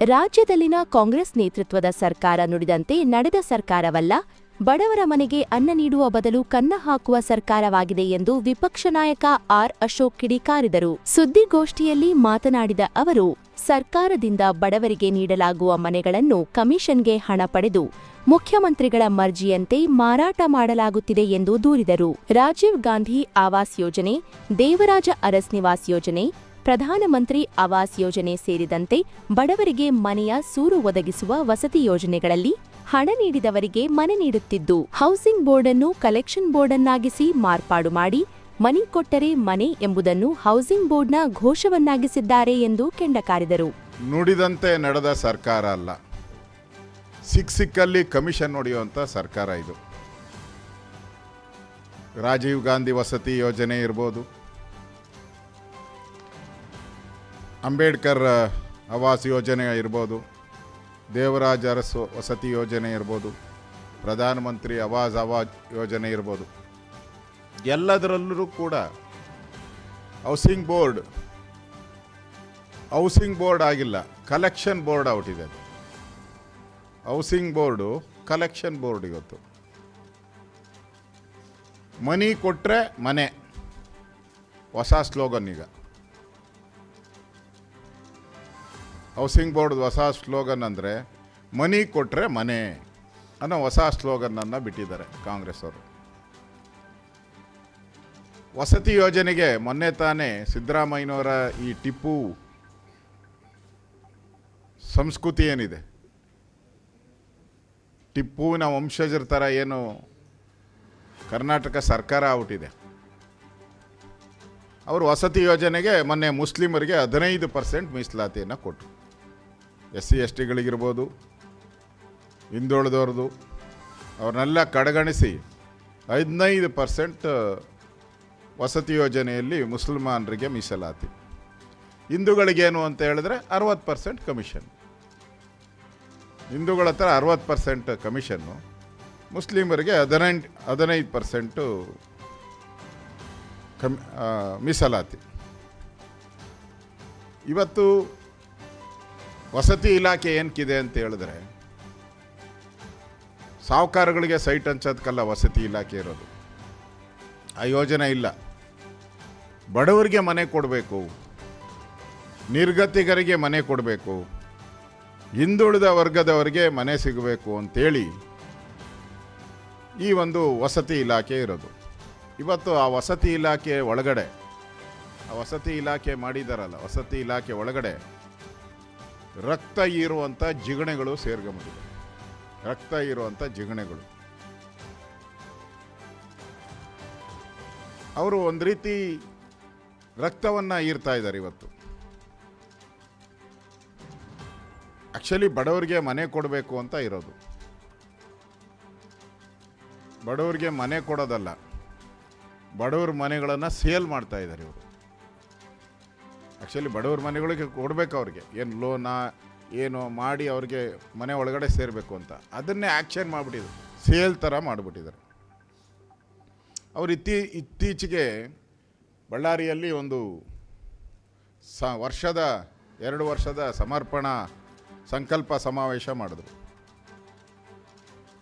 ರಾಜ್ಯದಲ್ಲಿನ ಕಾಂಗ್ರೆಸ್ ನೇತೃತ್ವದ ಸರ್ಕಾರ ನುಡಿದಂತೆ ನಡೆದ ಸರ್ಕಾರವಲ್ಲ, ಬಡವರ ಮನೆಗೆ ಅನ್ನ ನೀಡುವ ಬದಲು ಕನ್ನ ಹಾಕುವ ಸರ್ಕಾರವಾಗಿದೆ ಎಂದು ವಿಪಕ್ಷ ನಾಯಕ ಆರ್ ಅಶೋಕ್ ಕಿಡಿಕಾರಿದರು. ಸುದ್ದಿಗೋಷ್ಠಿಯಲ್ಲಿ ಮಾತನಾಡಿದ ಅವರು, ಸರ್ಕಾರದಿಂದ ಬಡವರಿಗೆ ನೀಡಲಾಗುವ ಮನೆಗಳನ್ನು ಕಮಿಷನ್ಗೆ ಹಣ ಪಡೆದು ಮುಖ್ಯಮಂತ್ರಿಗಳ ಮರ್ಜಿಯಂತೆ ಮಾರಾಟ ಮಾಡಲಾಗುತ್ತಿದೆ ಎಂದು ದೂರಿದರು. ರಾಜೀವ್ ಗಾಂಧಿ ಆವಾಸ್ ಯೋಜನೆ, ದೇವರಾಜ ಅರಸ್ ನಿವಾಸ್ ಯೋಜನೆ ಪ್ರಧಾನಮಂತ್ರಿ ಆವಾಸ್ ಯೋಜನೆ ಸೇರಿದಂತೆ ಬಡವರಿಗೆ ಮನೆಯ ಸೂರು ಒದಗಿಸುವ ವಸತಿ ಯೋಜನೆಗಳಲ್ಲಿ ಹಣ ನೀಡಿದವರಿಗೆ ಮನೆ ನೀಡುತ್ತಿದ್ದು, ಹೌಸಿಂಗ್ ಬೋರ್ಡ್ ಅನ್ನು ಕಲೆಕ್ಷನ್ ಬೋರ್ಡ್ ಅನ್ನಾಗಿಸಿ ಮಾರ್ಪಾಡು ಮಾಡಿ ಮನಿ ಕೊಟ್ಟರೆ ಮನೆ ಎಂಬುದನ್ನು ಹೌಸಿಂಗ್ ಬೋರ್ಡ್ನ ಘೋಷವನ್ನಾಗಿಸಿದ್ದಾರೆ ಎಂದು ಕೆಂಡಕಾರಿದರು ನುಡಿದಂತೆ ನಡೆದ ಸರ್ಕಾರ ಅಲ್ಲ, ಸಿಕ್ ಸಿಕ್ಕಲ್ಲಿ ಕಮಿಷನ್ ಹೊಡೆಯುವಂಥ ಸರ್ಕಾರ ಇದು. ರಾಜೀವ್ ಗಾಂಧಿ ವಸತಿ ಯೋಜನೆ ಇರ್ಬೋದು ಅಂಬೇಡ್ಕರ್ ಆವಾಸ್ ಯೋಜನೆ ಇರ್ಬೋದು, ದೇವರಾಜ ಅರಸು ವಸತಿ ಯೋಜನೆ ಇರ್ಬೋದು ಪ್ರಧಾನಮಂತ್ರಿ ಆವಾಸ್ ಆವಾಜ್ ಯೋಜನೆ ಇರ್ಬೋದು. ಎಲ್ಲದರಲ್ಲೂ ಕೂಡ ಹೌಸಿಂಗ್ ಬೋರ್ಡ್ ಹೌಸಿಂಗ್ ಬೋರ್ಡ್ ಆಗಿಲ್ಲ, ಕಲೆಕ್ಷನ್ ಬೋರ್ಡ್ ಔಟಿದೆ ಹೌಸಿಂಗ್ ಬೋರ್ಡು, ಕಲೆಕ್ಷನ್ ಬೋರ್ಡ್ ಇವತ್ತು. ಮನಿ ಕೊಟ್ಟರೆ ಮನೆ. ಹೊಸ ಸ್ಲೋಗನ್ ಈಗ. ಹೌಸಿಂಗ್ ಬೋರ್ಡ್ ಹೊಸ ಸ್ಲೋಗನ್ ಅಂದರೆ, ಮನಿ ಕೊಟ್ಟರೆ ಮನೆ ಅನ್ನೋ ಹೊಸ ಸ್ಲೋಗನನ್ನು ಬಿಟ್ಟಿದ್ದಾರೆ ಕಾಂಗ್ರೆಸ್ ಅವರು. ವಸತಿ ಯೋಜನೆಗೆ ಮೊನ್ನೆ ತಾನೇ ಸಿದ್ದರಾಮಯ್ಯನವರ ಈ ಟಿಪ್ಪು ಸಂಸ್ಕೃತಿ ಏನಿದೆ? ಟಿಪ್ಪುವಿನ ವಂಶಜರ ಥರ ಏನು ಕರ್ನಾಟಕ ಸರ್ಕಾರ ಆಗ್ಬಿಟ್ಟಿದೆ ಅವರು ವಸತಿ ಯೋಜನೆಗೆ ಮೊನ್ನೆ ಮುಸ್ಲಿಮರಿಗೆ ಹದಿನೈದು ಪರ್ಸೆಂಟ್ ಮೀಸಲಾತಿಯನ್ನು ಕೊಟ್ಟರು ಎಸ್ ಸಿ ಎಸ್ ಟಿಗಳಿಗಿರ್ಬೋದು ಹಿಂದುಳಿದವ್ರದ್ದು, ಅವ್ರನ್ನೆಲ್ಲ ಕಡೆಗಣಿಸಿ ಹದಿನೈದು ಪರ್ಸೆಂಟ್ ವಸತಿ ಯೋಜನೆಯಲ್ಲಿ ಮುಸಲ್ಮಾನರಿಗೆ ಮೀಸಲಾತಿ. ಹಿಂದೂಗಳಿಗೇನು ಅಂತ ಹೇಳಿದ್ರೆ ಅರವತ್ತು ಪರ್ಸೆಂಟ್ ಕಮಿಷನ್. ಹಿಂದೂಗಳ ಹತ್ರ ಅರವತ್ತು ಪರ್ಸೆಂಟ್ ಕಮಿಷನ್ನು, ಮುಸ್ಲಿಮರಿಗೆ ಹದಿನೆಂಟು, ಹದಿನೈದು ಪರ್ಸೆಂಟು ಕಮಿ ಮೀಸಲಾತಿ. ಇವತ್ತು ವಸತಿ ಇಲಾಖೆ ಏನಕ್ಕಿದೆ ಅಂತ ಹೇಳಿದ್ರೆ, ಸಾಹುಕಾರಗಳಿಗೆ ಸೈಟ್ ಹಂಚೋದಕ್ಕಲ್ಲ ವಸತಿ ಇಲಾಖೆ ಇರೋದು. ಆ ಯೋಜನೆ ಇಲ್ಲ. ಬಡವರಿಗೆ ಮನೆ ಕೊಡಬೇಕು ನಿರ್ಗತಿಕರಿಗೆ ಮನೆ ಕೊಡಬೇಕು, ಹಿಂದುಳಿದ ವರ್ಗದವರಿಗೆ ಮನೆ ಸಿಗಬೇಕು ಅಂತೇಳಿ ಈ ಒಂದು ವಸತಿ ಇಲಾಖೆ ಇರೋದು. ಇವತ್ತು ಆ ವಸತಿ ಇಲಾಖೆ ಒಳಗಡೆ, ಆ ವಸತಿ ಇಲಾಖೆ ಮಾಡಿದಾರಲ್ಲ, ವಸತಿ ಇಲಾಖೆ ಒಳಗಡೆ ರಕ್ತ ಇರುವಂಥ ಜಿಗಣೆಗಳು ಸೇರ್ಕೊಂಬಿಟ್ಟಿದೆ ರಕ್ತ ಇರುವಂಥ ಜಿಗಣೆಗಳು. ಅವರು ಒಂದು ರೀತಿ ರಕ್ತವನ್ನು ಹೀರ್ತಾ ಇದ್ದಾರೆ ಇವತ್ತು. ಆ್ಯಕ್ಚುಲಿ ಬಡವರಿಗೆ ಮನೆ ಕೊಡಬೇಕು ಅಂತ ಇರೋದು. ಬಡವರಿಗೆ ಮನೆ ಕೊಡೋದಲ್ಲ. ಬಡವ್ರ ಮನೆಗಳನ್ನು ಸೇಲ್ ಮಾಡ್ತಾ ಇದ್ದಾರೆ ಇವರು. ಆ್ಯಕ್ಚುಲಿ ಬಡವ್ರ ಮನೆಗಳಿಗೆ ಕೊಡಬೇಕು ಅವ್ರಿಗೆ. ಏನು ಲೋನಾ ಏನು ಮಾಡಿ ಅವ್ರಿಗೆ ಮನೆ ಒಳಗಡೆ ಸೇರಬೇಕು ಅಂತ. ಅದನ್ನೇ ಆ್ಯಕ್ಷನ್ ಮಾಡಿಬಿಟ್ಟಿದ್ರು. ಸೇಲ್ ಥರ ಮಾಡಿಬಿಟ್ಟಿದ್ದಾರೆ. ಅವರು ಇತ್ತೀ, ಇತ್ತೀಚೆಗೆ ಬಳ್ಳಾರಿಯಲ್ಲಿ ಒಂದು ಸ, ವರ್ಷದ, ಎರಡು ವರ್ಷದ ಸಮರ್ಪಣಾ ಸಂಕಲ್ಪ ಸಮಾವೇಶ ಮಾಡಿದ್ರು.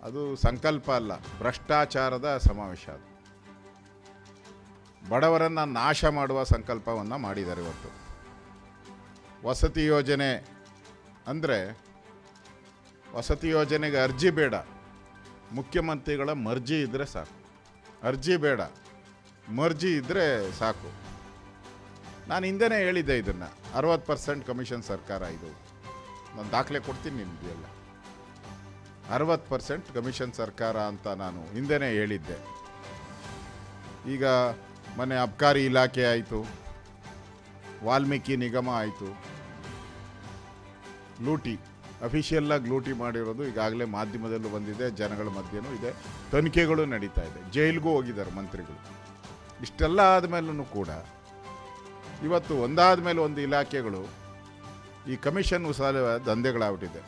ಅದು ಸಂಕಲ್ಪ ಅಲ್ಲ, ಭ್ರಷ್ಟಾಚಾರದ ಸಮಾವೇಶ ಅದು. ಬಡವರನ್ನು ನಾಶ ಮಾಡುವ ಸಂಕಲ್ಪವನ್ನು ಮಾಡಿದ್ದಾರೆ ಇವತ್ತು. ವಸತಿ ಯೋಜನೆ ಅಂದರೆ ವಸತಿ ಯೋಜನೆಗೆ ಅರ್ಜಿ ಬೇಡ. ಮುಖ್ಯಮಂತ್ರಿಗಳ ಮರ್ಜಿ ಇದ್ದರೆ ಸಾಕು. ಅರ್ಜಿ ಬೇಡ. ಮರ್ಜಿ ಇದ್ದರೆ ಸಾಕು. ನಾನು ಹಿಂದೆನೇ ಹೇಳಿದ್ದೆ ಇದನ್ನು. ಅರವತ್ತು ಪರ್ಸೆಂಟ್ ಕಮಿಷನ್ ಸರ್ಕಾರ ಇದು. ನಾನು ದಾಖಲೆ ಕೊಡ್ತೀನಿ ನಿಮಗೆಲ್ಲ. ಅರವತ್ತು ಪರ್ಸೆಂಟ್ ಕಮಿಷನ್ ಸರ್ಕಾರ ಅಂತ ನಾನು ಹಿಂದೆನೇ ಹೇಳಿದ್ದೆ. ಈಗ ಮೊನ್ನೆ ಅಬ್ಕಾರಿ ಇಲಾಖೆ ಆಯಿತು. ವಾಲ್ಮೀಕಿ ನಿಗಮ ಆಯಿತು. ಲೂಟಿ ಅಫಿಷಿಯಲ್ಲಾಗಿ ಲೂಟಿ ಮಾಡಿರೋದು ಈಗಾಗಲೇ ಮಾಧ್ಯಮದಲ್ಲೂ ಬಂದಿದೆ, ಜನಗಳ ಮಧ್ಯೆನೂ ಇದೆ, ತನಿಖೆಗಳು ನಡೀತಾ ಇದೆ. ಜೈಲಿಗೂ ಹೋಗಿದ್ದಾರೆ ಮಂತ್ರಿಗಳು. ಇಷ್ಟೆಲ್ಲ ಆದಮೇಲೂ ಕೂಡ ಇವತ್ತು ಒಂದಾದ ಮೇಲೆ ಒಂದು ಇಲಾಖೆಗಳು ಈ ಕಮಿಷನ್ ಉಸಾಲ ದಂಧೆಗಳಾಗ್ಬಿಟ್ಟಿದೆ.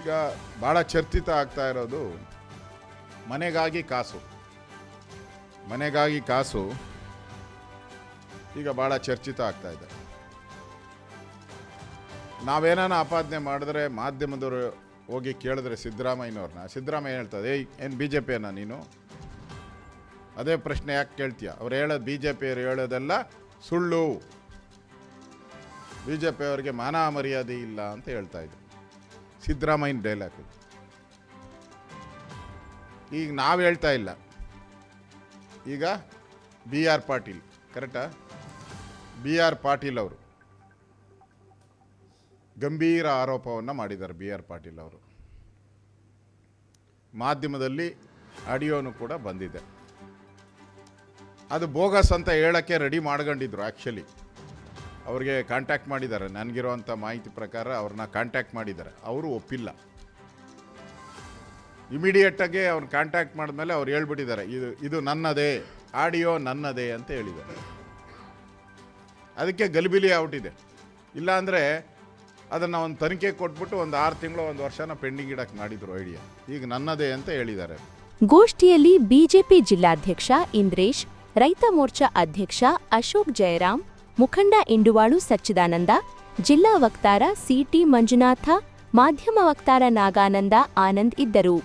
ಈಗ ಭಾಳ ಚರ್ಚಿತ ಆಗ್ತಾ ಇರೋದು ಮನೆಗಾಗಿ ಕಾಸು. ಮನೆಗಾಗಿ ಕಾಸು ಈಗ ಭಾಳ ಚರ್ಚಿತ ಆಗ್ತಾ ಇದೆ. ನಾವೇನಾನ ಆಪಾದನೆ ಮಾಡಿದ್ರೆ ಮಾಧ್ಯಮದವರು ಹೋಗಿ ಕೇಳಿದ್ರೆ ಸಿದ್ದರಾಮಯ್ಯನವ್ರನ್ನ, ಸಿದ್ದರಾಮಯ್ಯ ಹೇಳ್ತದೆ, ಏಯ್, ಏನು ಬಿ ಜೆ ಪಿಯನ್ನ ನೀನು? ಅದೇ ಪ್ರಶ್ನೆ ಯಾಕೆ ಕೇಳ್ತೀಯ? ಅವ್ರು ಹೇಳೋದು ಬಿ ಜೆ ಪಿಯವರು ಹೇಳೋದೆಲ್ಲ ಸುಳ್ಳು. ಬಿ ಜೆ ಪಿಯವರಿಗೆ ಮಾನ ಮರ್ಯಾದೆ ಇಲ್ಲ ಅಂತ ಹೇಳ್ತಾ ಇದ್ರು ಸಿದ್ದರಾಮಯ್ಯನ ಡೈಲಾಗ್ ಈಗ ನಾವು ಹೇಳ್ತಾ ಇಲ್ಲ. ಈಗ ಬಿ ಆರ್ ಪಾಟೀಲ್ ಕರೆಕ್ಟಾ ಬಿ ಆರ್ ಪಾಟೀಲ್ ಅವರು. ಗಂಭೀರ ಆರೋಪವನ್ನು ಮಾಡಿದ್ದಾರೆ ಬಿ ಆರ್ ಪಾಟೀಲ್ ಅವರು. ಮಾಧ್ಯಮದಲ್ಲಿ ಆಡಿಯೋನು ಕೂಡ ಬಂದಿದೆ. ಅದು ಬೋಗಸ್ ಅಂತ ಹೇಳೋಕ್ಕೆ ರೆಡಿ ಮಾಡ್ಕೊಂಡಿದ್ರು ಆ್ಯಕ್ಚುಲಿ ಅವ್ರಿಗೆ ಕಾಂಟ್ಯಾಕ್ಟ್ ಮಾಡಿದ್ದಾರೆ. ನನಗಿರುವಂಥ ಮಾಹಿತಿ ಪ್ರಕಾರ ಅವ್ರನ್ನ ಕಾಂಟ್ಯಾಕ್ಟ್ ಮಾಡಿದ್ದಾರೆ. ಅವರು ಒಪ್ಪಿಲ್ಲ. ಇಮಿಡಿಯೇಟಾಗಿ ಅವ್ರನ್ನ ಕಾಂಟ್ಯಾಕ್ಟ್ ಮಾಡಿದ್ಮೇಲೆ ಅವ್ರು ಹೇಳ್ಬಿಟ್ಟಿದ್ದಾರೆ, ಇದು ಇದು ನನ್ನದೇ, ಆಡಿಯೋ ನನ್ನದೇ ಅಂತ ಹೇಳಿದ್ದಾರೆ. ಅದಕ್ಕೆ ಗಲಿಬಿಲಿ ಔಟಿದೆ ಇಲ್ಲಾಂದರೆ ಅದನ್ನು ಒಂದು ತನಿಖೆ ಕೊಟ್ಬಿಟ್ಟು ಒಂದು ಆರು ತಿಂಗಳು, ಒಂದು ವರ್ಷನ ಪೆಂಡಿಂಗ್ ಇಡಕ್ಕೆ ಮಾಡಿದ್ರು ಐಡಿಯಾ. ಈಗ ನನ್ನದೇ ಅಂತ ಹೇಳಿದ್ದಾರೆ. ಗೋಷ್ಠಿಯಲ್ಲಿ ಬಿಜೆಪಿ ಜಿಲ್ಲಾಧ್ಯಕ್ಷ ಇಂದ್ರೇಶ್, ರೈತ ಮೋರ್ಚಾ ಅಧ್ಯಕ್ಷ ಅಶೋಕ್ ಜಯರಾಮ್ ಮುಖಂಡ ಇಂಡುವಾಳು ಸಚ್ಚಿದಾನಂದ, ಜಿಲ್ಲಾ ವಕ್ತಾರ ಸಿಟಿ ಮಂಜುನಾಥ, ಮಾಧ್ಯಮ ವಕ್ತಾರ ನಾಗಾನಂದ ಆನಂದ್ ಇದ್ದರು.